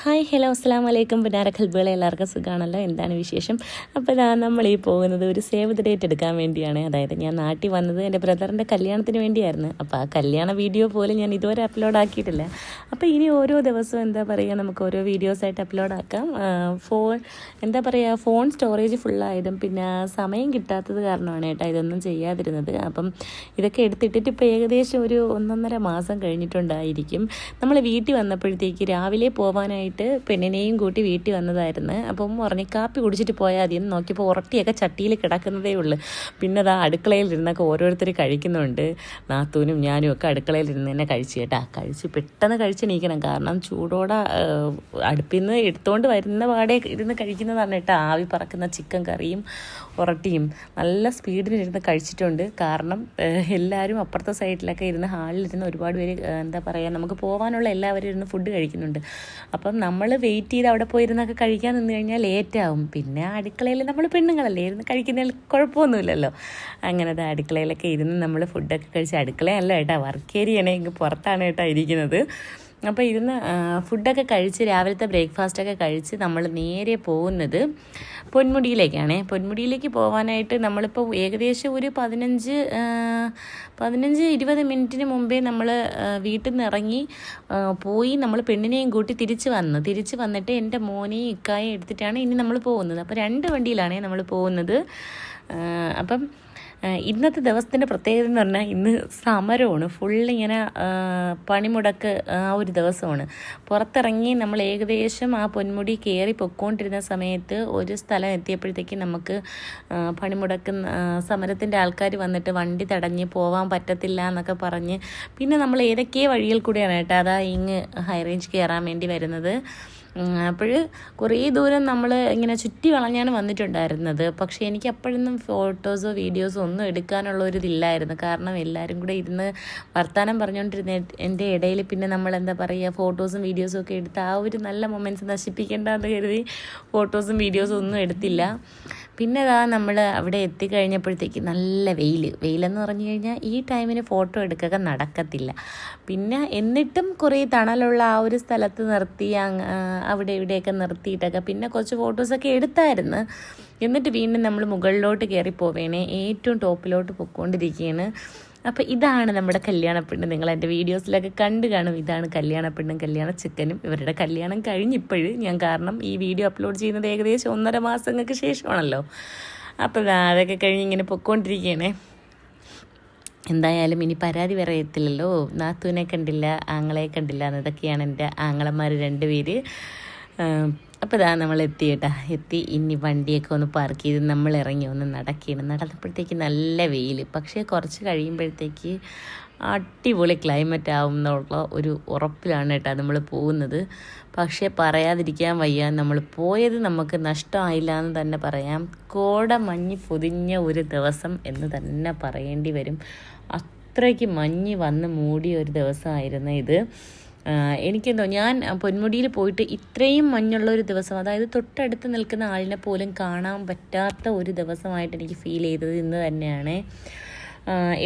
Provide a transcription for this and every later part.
Hi hello അസ്സാം വലൈക്കും പിന്നാര കൽബുകളെ എല്ലാവർക്കും സുഖമാണല്ലോ എന്താണ് വിശേഷം? അപ്പോൾ ഇതാ നമ്മൾ ഈ പോകുന്നത് ഒരു സേവ് ദ ഡേറ്റ് എടുക്കാൻ വേണ്ടിയാണ്. അതായത് ഞാൻ നാട്ടിൽ വന്നത് എന്റെ ബ്രദറിന്റെ കല്യാണത്തിന് വേണ്ടിയായിരുന്നു. അപ്പോൾ ആ കല്യാണ വീഡിയോ പോലും ഞാൻ ഇതുവരെ അപ്ലോഡ് ആക്കിയിട്ടില്ല. അപ്പോൾ ഇനി ഓരോ ദിവസവും എന്താ പറയുക നമുക്ക് ഓരോ വീഡിയോസായിട്ട് അപ്ലോഡ് ആക്കാം. ഫോൺ എന്താ പറയുക ഫോൺ സ്റ്റോറേജ് ഫുള്ളായതും പിന്നെ സമയം കിട്ടാത്തത് കാരണമാണ് കേട്ടോ ഇതൊന്നും ചെയ്യാതിരുന്നത്. അപ്പം ഇതൊക്കെ എടുത്തിട്ടിട്ട് ഇപ്പോൾ ഏകദേശം ഒരു ഒന്നൊന്നര മാസം കഴിഞ്ഞിട്ടുണ്ടായിരിക്കും. നമ്മൾ വീട്ടിൽ വന്നപ്പോഴത്തേക്ക് രാവിലെ പോകാനായിട്ട് പെണ്ണിനെയും കൂട്ടി വീട്ടിൽ വന്നതായിരുന്നു. അപ്പം ഉറങ്ങിക്കാപ്പി കാപ്പി കുടിച്ചിട്ട് പോയാൽ മതി എന്ന് നോക്കിയപ്പോൾ ഉറട്ടിയൊക്കെ ചട്ടിയിൽ കിടക്കുന്നതേ ഉള്ളൂ. പിന്നെ അത് അടുക്കളയിൽ ഇരുന്നൊക്കെ ഓരോരുത്തർ കഴിക്കുന്നുണ്ട്. നാത്തൂനും ഞാനും ഒക്കെ അടുക്കളയിൽ ഇരുന്ന് തന്നെ കഴിച്ചു കേട്ടാ. കഴിച്ച് പെട്ടെന്ന് കഴിച്ച് നീക്കണം കാരണം ചൂടോടെ അടുപ്പിൽ നിന്ന് എടുത്തുകൊണ്ട് വരുന്ന പാടെ ഇരുന്ന് കഴിക്കുന്നതാണ് കേട്ടോ ആവി പറക്കുന്ന ചിക്കൻ കറിയും ഉറട്ടിയും നല്ല സ്പീഡിൽ ഇരുന്ന് കഴിച്ചിട്ടുണ്ട്. കാരണം എല്ലാവരും അപ്പുറത്തെ സൈഡിലൊക്കെ ഇരുന്ന് ഹാളിലിരുന്ന് ഒരുപാട് പേര് എന്താ പറയുക നമുക്ക് പോകാനുള്ള എല്ലാവരും ഇരുന്ന് ഫുഡ് കഴിക്കുന്നുണ്ട്. അപ്പം നമ്മൾ വെയിറ്റ് ചെയ്ത് അവിടെ പോയിരുന്നൊക്കെ കഴിക്കാൻ നിന്ന് കഴിഞ്ഞാൽ ലേറ്റ് ആവും പിന്നെ അടുക്കളയിൽ നമ്മൾ പെണ്ണുങ്ങളല്ലേ ഇരുന്ന് കഴിക്കുന്നതിൽ കുഴപ്പമൊന്നുമില്ലല്ലോ. അങ്ങനെ അത് അടുക്കളയിലൊക്കെ ഇരുന്ന് നമ്മൾ ഫുഡൊക്കെ കഴിച്ച് അടുക്കളയല്ല കേട്ടോ വർക്ക് ഏരിയയാണ് ഇങ്ങ് പുറത്താണ് കേട്ടോ ഇരിക്കുന്നത്. അപ്പോൾ ഇരുന്ന് ഫുഡൊക്കെ കഴിച്ച് രാവിലത്തെ ബ്രേക്ക്ഫാസ്റ്റൊക്കെ കഴിച്ച് നമ്മൾ നേരെ പോകുന്നത് പൊന്മുടിയിലേക്കാണ്. പൊന്മുടിയിലേക്ക് പോകാനായിട്ട് നമ്മളിപ്പോൾ ഏകദേശം ഒരു പതിനഞ്ച് പതിനഞ്ച് ഇരുപത് മിനിറ്റിന് മുമ്പേ നമ്മൾ വീട്ടിൽ നിന്ന് ഇറങ്ങി പോയി നമ്മൾ പെണ്ണിനെയും കൂട്ടി തിരിച്ച് വന്നു. തിരിച്ച് വന്നിട്ട് എന്റെ മോനെയും ഇക്കായും എടുത്തിട്ടാണ് ഇനി നമ്മൾ പോകുന്നത്. അപ്പോൾ രണ്ട് വണ്ടിയിലാണ് നമ്മൾ പോകുന്നത്. അപ്പം ഇന്നത്തെ ദിവസത്തിന്റെ പ്രത്യേകത എന്ന് പറഞ്ഞാൽ ഇന്ന് സമരമാണ്. ഫുള്ളിങ്ങനെ പണിമുടക്ക് ആ ഒരു ദിവസമാണ്. പുറത്തിറങ്ങി നമ്മൾ ഏകദേശം ആ പൊന്മുടി കയറി പൊക്കോണ്ടിരുന്ന സമയത്ത് ഒരു സ്ഥലം എത്തിയപ്പോഴത്തേക്ക് നമുക്ക് പണിമുടക്ക് സമരത്തിന്റെ ആൾക്കാർ വന്നിട്ട് വണ്ടി തടഞ്ഞ് പോവാൻ പറ്റത്തില്ല എന്നൊക്കെ പറഞ്ഞ് പിന്നെ നമ്മൾ ഏതൊക്കെ വഴിയിൽ കൂടിയാണ് കേട്ടോ അതാ ഇങ്ങ് ഹൈ റേഞ്ച് കയറാൻ വേണ്ടി വരുന്നത്. അപ്പോൾ കുറേ ദൂരം നമ്മൾ ഇങ്ങനെ ചുറ്റി വളഞ്ഞാണ് വന്നിട്ടുണ്ടായിരുന്നത്. പക്ഷേ എനിക്ക് അപ്പോഴൊന്നും ഫോട്ടോസോ വീഡിയോസോ ഒന്നും എടുക്കാനുള്ള ഒരു ഇതില്ലായിരുന്നു. കാരണം എല്ലാവരും കൂടെ ഇരുന്ന് വർത്തമാനം പറഞ്ഞുകൊണ്ടിരുന്ന എന്റെ ഇടയിൽ പിന്നെ നമ്മൾ എന്താ പറയുക ഫോട്ടോസും വീഡിയോസും ഒക്കെ എടുത്ത് ആ ഒരു നല്ല മൊമെന്റ്സ് നശിപ്പിക്കേണ്ടെന്ന് കരുതി ഫോട്ടോസും വീഡിയോസും ഒന്നും എടുത്തില്ല. പിന്നെ ഇതാ നമ്മൾ അവിടെ എത്തിക്കഴിഞ്ഞപ്പോഴത്തേക്ക് നല്ല വെയിൽ വെയിലെന്ന് പറഞ്ഞു കഴിഞ്ഞാൽ ഈ ടൈമിന് ഫോട്ടോ എടുക്കുക നടക്കത്തില്ല. പിന്നെ എന്നിട്ടും കുറേ തണലുള്ള ആ ഒരു സ്ഥലത്ത് നിർത്തി അവിടെ ഇവിടെയൊക്കെ നിർത്തിയിട്ടൊക്കെ പിന്നെ കുറച്ച് ഫോട്ടോസൊക്കെ എടുത്തായിരുന്നു. എന്നിട്ട് വീണ്ടും നമ്മൾ മുകളിലോട്ട് കയറി പോവേണേ. ഏറ്റവും ടോപ്പിലോട്ട് പൊയ്ക്കൊണ്ടിരിക്കുകയാണ് അപ്പോൾ ഇതാണ് നമ്മുടെ കല്യാണപ്പെണ്ണ്. നിങ്ങൾ എന്റെ വീഡിയോസിലൊക്കെ കണ്ട് കാണും. ഇതാണ് കല്യാണപ്പെണ്ണും കല്യാണ ചിക്കനും ഇവരുടെ കല്യാണം കഴിഞ്ഞിപ്പോഴും ഞാൻ കാരണം ഈ വീഡിയോ അപ്ലോഡ് ചെയ്യുന്നത് ഏകദേശം ഒന്നര മാസങ്ങൾക്ക് ശേഷമാണല്ലോ. അപ്പോൾ അതൊക്കെ കഴിഞ്ഞ് ഇങ്ങനെ പൊയ്ക്കൊണ്ടിരിക്കുകയാണേ എന്തായാലും ഇനി പരാതി പറയത്തില്ലല്ലോ നാത്തൂനെ കണ്ടില്ല ആങ്ങളെ കണ്ടില്ല എന്നതൊക്കെയാണ് എന്റെ ആങ്ങളമാർ രണ്ടുപേര്. അപ്പോൾ ഇതാ നമ്മൾ എത്തി കേട്ടാ. എത്തി. ഇനി വണ്ടിയൊക്കെ ഒന്ന് പാർക്ക് ചെയ്ത് നമ്മൾ ഇറങ്ങി ഒന്ന് നടക്കുകയാണ് നടന്നപ്പോഴത്തേക്ക് നല്ല വെയിൽ പക്ഷേ കുറച്ച് കഴിയുമ്പോഴത്തേക്ക് അടിപൊളി ക്ലൈമറ്റ് ആവും എന്നുള്ള ഒരു ഉറപ്പിലാണ് കേട്ടോ നമ്മൾ പോകുന്നത്. പക്ഷേ പറയാതിരിക്കാൻ വയ്യ. നമ്മൾ പോയത് നമുക്ക് നഷ്ടമായില്ല എന്ന് തന്നെ പറയാം. കോട മഞ്ഞ് പൊതിഞ്ഞ ഒരു ദിവസം എന്ന് തന്നെ പറയേണ്ടി വരും. അത്രയ്ക്ക് മഞ്ഞ് വന്ന് മൂടിയ ഒരു ദിവസമായിരുന്നു ഇത്. എനിക്കെന്തോ ഞാൻ പൊന്മുടിയിൽ പോയിട്ട് ഇത്രയും മഞ്ഞുള്ള ഒരു ദിവസം അതായത് തൊട്ടടുത്ത് നിൽക്കുന്ന ആളിനെ പോലും കാണാൻ പറ്റാത്ത ഒരു ദിവസമായിട്ട് എനിക്ക് ഫീൽ ചെയ്തത് ഇന്ന് തന്നെയാണ്.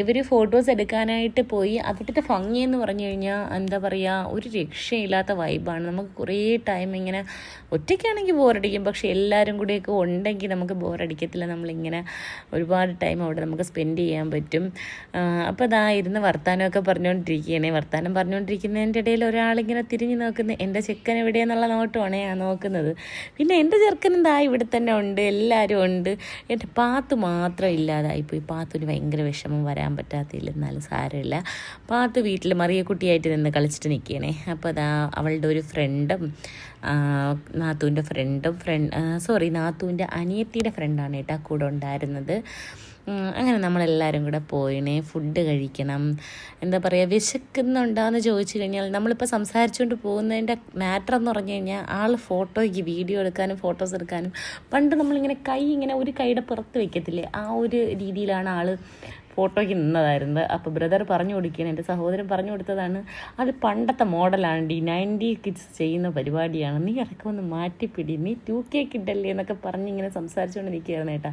ഇവർ ഫോട്ടോസ് എടുക്കാനായിട്ട് പോയി. അവിടുത്തെ ഭംഗി എന്ന് പറഞ്ഞു കഴിഞ്ഞാൽ എന്താ പറയുക ഒരു രക്ഷയില്ലാത്ത വൈബാണ് നമുക്ക് കുറേ ടൈം ഇങ്ങനെ ഒറ്റയ്ക്കാണെങ്കിൽ ബോറടിക്കും പക്ഷെ എല്ലാവരും കൂടിയൊക്കെ ഉണ്ടെങ്കിൽ നമുക്ക് ബോറടിക്കത്തില്ല നമ്മളിങ്ങനെ ഒരുപാട് ടൈം അവിടെ നമുക്ക് സ്പെൻഡ് ചെയ്യാൻ പറ്റും. അപ്പോൾ അതാ ഇരുന്ന് വർത്താനമൊക്കെ പറഞ്ഞുകൊണ്ടിരിക്കുകയാണ് വർത്താനം പറഞ്ഞുകൊണ്ടിരിക്കുന്നതിന്റെ ഇടയിൽ ഒരാളിങ്ങനെ തിരിഞ്ഞ് നോക്കുന്നത് എന്റെ ചെക്കൻ എവിടെയെന്നുള്ള നോട്ടമാണ് ഞാൻ നോക്കുന്നത്. പിന്നെ എന്റെ ചെറുക്കൻ എന്താ ഇവിടെ തന്നെ ഉണ്ട്. എല്ലാവരും ഉണ്ട്. എന്റെ പാത്ത് മാത്രം ഇല്ലാതായിപ്പോയി. പാത്തൊരു ഭയങ്കര വിഷമം. വരാൻ പറ്റാത്തില്ല എന്നാലും സാരമില്ല. പാത്ത് വീട്ടിൽ മറിയക്കുട്ടിയായിട്ട് നിന്ന് കളിച്ചിട്ട് നിൽക്കണേ അപ്പോൾ അതാ അവളുടെ ഒരു ഫ്രണ്ടും നാത്തൂന്റെ ഫ്രണ്ടും ഫ്രണ്ട് സോറി നാത്തൂന്റെ അനിയത്തിയുടെ ഫ്രണ്ടാണ് കേട്ടോ കൂടെ ഉണ്ടായിരുന്നത്. അങ്ങനെ നമ്മളെല്ലാവരും കൂടെ പോയിണേ. ഫുഡ് കഴിക്കണം. എന്താ പറയുക വിശക്കുന്നുണ്ടോയെന്ന് ചോദിച്ചു കഴിഞ്ഞാൽ നമ്മളിപ്പോൾ സംസാരിച്ചുകൊണ്ട് പോകുന്നതിന്റെ മാറ്റർ എന്ന് പറഞ്ഞു കഴിഞ്ഞാൽ ആൾ ഫോട്ടോയ്ക്ക് വീഡിയോ എടുക്കാനും ഫോട്ടോസ് എടുക്കാനും പണ്ട് നമ്മളിങ്ങനെ കൈ ഇങ്ങനെ ഒരു കൈയുടെ പുറത്ത് വയ്ക്കത്തില്ലേ ആ ഒരു രീതിയിലാണ് ആൾ ഫോട്ടോയ്ക്ക് നിന്നതായിരുന്നു. അപ്പോൾ ബ്രദർ പറഞ്ഞു കൊടുക്കുകയാണ് എന്റെ സഹോദരൻ പറഞ്ഞു കൊടുത്തതാണ് അത് പണ്ടത്തെ മോഡലാണ് ഡി നയന്റി കിഡ്സ് ചെയ്യുന്ന പരിപാടിയാണ്. നീ ഇടയ്ക്ക് ഒന്ന് മാറ്റിപ്പിടി. നീ ടു കെ കിഡല്ലേ എന്നൊക്കെ പറഞ്ഞ് ഇങ്ങനെ സംസാരിച്ചുകൊണ്ട് നിൽക്കുകയാണ് ഏട്ടാ.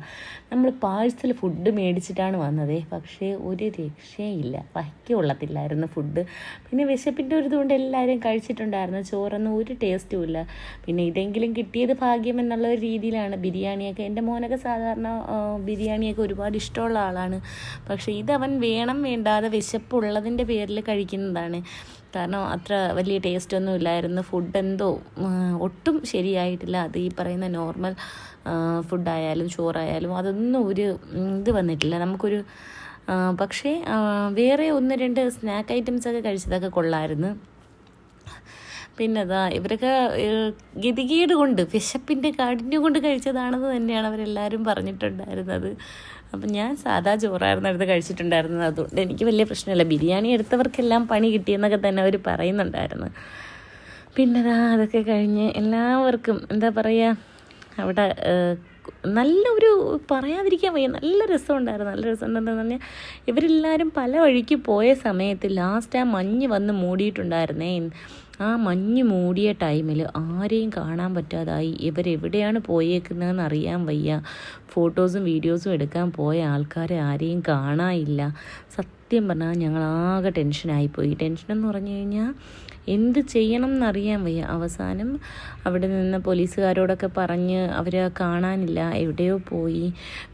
നമ്മൾ പാഴ്സൽ ഫുഡ് മേടിച്ചിട്ടാണ് വന്നത്. പക്ഷേ ഒരു രക്ഷയില്ല. വയ്ക്ക കൊള്ളത്തില്ലായിരുന്നു ഫുഡ് പിന്നെ വിശപ്പിന്റെ ഒരു ഇതുകൊണ്ട് എല്ലാവരും കഴിച്ചിട്ടുണ്ടായിരുന്നു. ചോറൊന്നും ഒരു ടേസ്റ്റും ഇല്ല. പിന്നെ ഇതെങ്കിലും കിട്ടിയത് ഭാഗ്യം എന്നുള്ള ഒരു രീതിയിലാണ്. ബിരിയാണിയൊക്കെ എന്റെ മോനൊക്കെ സാധാരണ ബിരിയാണിയൊക്കെ ഒരുപാട് ഇഷ്ടമുള്ള ആളാണ്. പക്ഷേ ഇതവൻ വേണം വേണ്ടാതെ വിശപ്പുള്ളതിന്റെ പേരിൽ കഴിക്കുന്നതാണ്. കാരണം അത്ര വലിയ ടേസ്റ്റൊന്നും ഇല്ലായിരുന്നു. ഫുഡ് എന്തോ ഒട്ടും ശരിയായിട്ടില്ല. അത് ഈ പറയുന്ന നോർമൽ ഫുഡായാലും ചോറായാലും അതൊന്നും ഒരു ഇത് വന്നിട്ടില്ല. നമുക്കൊരു പക്ഷേ വേറെ ഒന്ന് രണ്ട് സ്നാക്ക് ഐറ്റംസൊക്കെ കഴിച്ചതൊക്കെ കൊള്ളായിരുന്നു. പിന്നെ അതാ ഇവരൊക്കെ ഗതികേട് കൊണ്ട് വിശപ്പിന്റെ കാഠിന്യം കൊണ്ട് കഴിച്ചതാണെന്ന് തന്നെയാണ് അവരെല്ലാവരും പറഞ്ഞിട്ടുണ്ടായിരുന്നത്. അപ്പം ഞാൻ സാധാ ചോറായിരുന്നു എടുത്ത് കഴിച്ചിട്ടുണ്ടായിരുന്നത്. അതുകൊണ്ട് എനിക്ക് വലിയ പ്രശ്നമില്ല. ബിരിയാണി എടുത്തവർക്കെല്ലാം പണി കിട്ടിയെന്നൊക്കെ തന്നെ അവർ പറയുന്നുണ്ടായിരുന്നു. പിന്നെ അതൊക്കെ കഴിഞ്ഞ് എല്ലാവർക്കും എന്താ പറയുക അവിടെ നല്ലൊരു പറയാതിരിക്കാൻ വയ്യ. നല്ല രസമുണ്ടായിരുന്നു. നല്ല രസമുണ്ടെന്ന് പറഞ്ഞാൽ ഇവരെല്ലാവരും പല വഴിക്ക് പോയ സമയത്ത് ലാസ്റ്റ് ആ മഞ്ഞ് വന്ന് മൂടിയിട്ടുണ്ടായിരുന്നേ. ആ മഞ്ഞ് മൂടിയ ടൈമിൽ ആരെയും കാണാൻ പറ്റാതായി. ഇവരെവിടെയാണ് പോയേക്കുന്നതെന്ന് അറിയാൻ വയ്യ. ഫോട്ടോസും വീഡിയോസും എടുക്കാൻ പോയ ആൾക്കാരെ ആരെയും കാണാനില്ല. സത്യം പറഞ്ഞാൽ ഞങ്ങൾ ആകെ ടെൻഷനായിപ്പോയി. ടെൻഷൻ എന്ന് പറഞ്ഞു കഴിഞ്ഞാൽ എന്ത് ചെയ്യണം എന്നറിയാൻ വയ്യ. അവസാനം അവിടെ നിന്ന് പോലീസുകാരോടൊക്കെ പറഞ്ഞ് അവരെ കാണാനില്ല. എവിടെയോ പോയി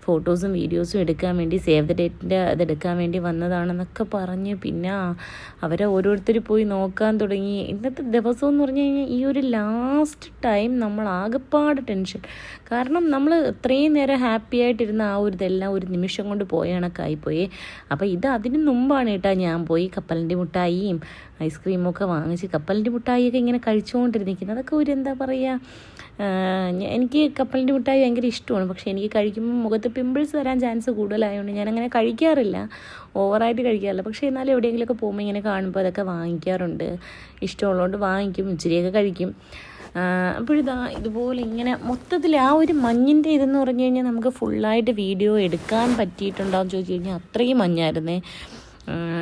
ഫോട്ടോസും വീഡിയോസും എടുക്കാൻ വേണ്ടി സേവ് ദ ഡേറ്റിന്റെ അതെടുക്കാൻ വേണ്ടി വന്നതാണെന്നൊക്കെ പറഞ്ഞ് പിന്നെ അവരെ ഓരോരുത്തർ പോയി നോക്കാൻ തുടങ്ങി. ഇന്നത്തെ ദിവസം എന്ന് പറഞ്ഞു കഴിഞ്ഞാൽ ഈ ഒരു ലാസ്റ്റ് ടൈം നമ്മൾ ആകെപ്പാട് ടെൻഷൻ കാരണം നമ്മൾ ഇത്രയും നേരം ഹാപ്പി ആയിട്ടിരുന്ന ആ ഒരു ഇതെല്ലാം ഒരു നിമിഷം കൊണ്ട് പോയ കണക്കായിപ്പോയി അപ്പോൾ ഇത് അതിന് മുമ്പാണ് കേട്ടോ ഞാൻ പോയി കപ്പലിന്റെ മുട്ടായിയും ഐസ്ക്രീമും ഒക്കെ വാങ്ങിച്ച് കപ്പലിന്റെ മുട്ടായിയൊക്കെ ഇങ്ങനെ കഴിച്ചുകൊണ്ടിരുന്നിരിക്കുന്നത് അതൊക്കെ ഒരു എന്താ പറയുക എനിക്ക് കപ്പലിന്റെ മുട്ടായി ഭയങ്കര ഇഷ്ടമാണ്. പക്ഷേ എനിക്ക് കഴിക്കുമ്പോൾ മുഖത്ത് പിമ്പിൾസ് വരാൻ ചാൻസ് കൂടുതലായതുകൊണ്ട് ഞാനങ്ങനെ കഴിക്കാറില്ല. ഓവറായിട്ട് കഴിക്കാറില്ല. പക്ഷേ എന്നാലും എവിടെയെങ്കിലുമൊക്കെ പോകുമ്പോൾ ഇങ്ങനെ കാണുമ്പോൾ അതൊക്കെ വാങ്ങിക്കാറുണ്ട്. ഇഷ്ടമുള്ളതുകൊണ്ട് വാങ്ങിക്കും ഇച്ചിരിയൊക്കെ കഴിക്കും. അപ്പോഴിതാ ഇതുപോലെ ഇങ്ങനെ മൊത്തത്തിൽ ആ ഒരു മഞ്ഞിന്റെ ഇതെന്ന് പറഞ്ഞു കഴിഞ്ഞാൽ നമുക്ക് ഫുള്ളായിട്ട് വീഡിയോ എടുക്കാൻ പറ്റിയിട്ടുണ്ടോയെന്ന് ചോദിച്ചു കഴിഞ്ഞാൽ അത്രയും മഞ്ഞായിരുന്നേ.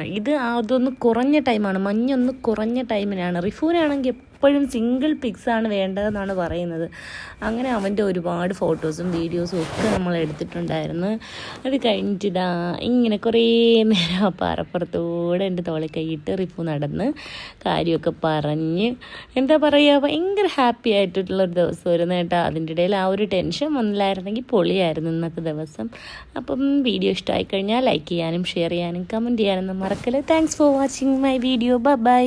ഇത് അതൊന്ന് കുറഞ്ഞ ടൈമാണ് മഞ്ഞൊന്ന് കുറഞ്ഞ ടൈമിനാണ് റിഫൂനാണെങ്കിൽ എപ്പോഴും സിംഗിൾ പിക്സാണ് വേണ്ടതെന്നാണ് പറയുന്നത്. അങ്ങനെ അവന്റെ ഒരുപാട് ഫോട്ടോസും വീഡിയോസും ഒക്കെ നമ്മൾ എടുത്തിട്ടുണ്ടായിരുന്നു. അത് കഴിഞ്ഞിട്ടിതാ ഇങ്ങനെ കുറേ നേരം ആ പാറപ്പുറത്തൂടെ എന്റെ തോളെ കൈയിട്ട് റിപ്പ് നടന്ന് കാര്യമൊക്കെ പറഞ്ഞ് എന്താ പറയുക ഭയങ്കര ഹാപ്പി ആയിട്ടുള്ളൊരു ദിവസമായിരുന്നു കേട്ടോ. അതിന്റെ ഇടയിൽ ആ ഒരു ടെൻഷൻ വന്നില്ലായിരുന്നെങ്കിൽ പൊളിയായിരുന്നു ഇന്നത്തെ ദിവസം. അപ്പം വീഡിയോ ഇഷ്ടമായി കഴിഞ്ഞാൽ ലൈക്ക് ചെയ്യാനും ഷെയർ ചെയ്യാനും കമന്റ് ചെയ്യാനൊന്നും മറക്കല്ലേ. Thanks for watching my video bye